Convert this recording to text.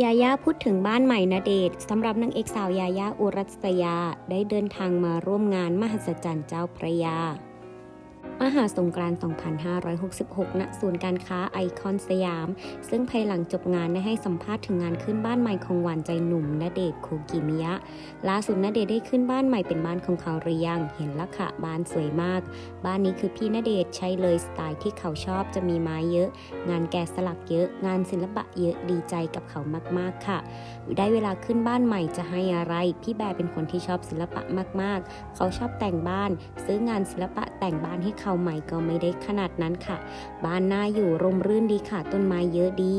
ยาย่าพูดถึงบ้านใหม่นาเดชสำหรับนางเอกสาวยาย่าอุรัสยา ได้เดินทางมาร่วมงานมหัศจรรย์เจ้าพระยา มหาสงกรานต์ 2566 ณ ศูนย์การค้าไอคอนสยาม ซึ่งภายหลังจบงานได้ให้สัมภาษณ์ถึงงานขึ้นบ้านใหม่ของหวานใจหนุ่มณเดชน์คูกิมิยะ ล่าสุดณเดชได้ขึ้นบ้านใหม่เป็นบ้านของเขาหรือยัง เห็นละค่ะ บ้านสวยมาก บ้านนี้คือพี่ณเดชน์ใช้เลยสไตล์ที่เขาชอบจะมีไม้เยอะ งานแกะสลักเยอะ งานศิลปะเยอะ ดีใจกับเขามากๆค่ะ ได้เวลาขึ้นบ้านใหม่จะให้อะไร พี่แบร์เป็นคนที่ชอบศิลปะมาก ๆ เขาชอบแต่งบ้าน ซื้องานศิลปะแต่งบ้านให้เขาใหม่ก็ไม่ได้ขนาดนั้นค่ะ บ้านน่าอยู่ร่มรื่นดีค่ะ ต้นไม้เยอะดี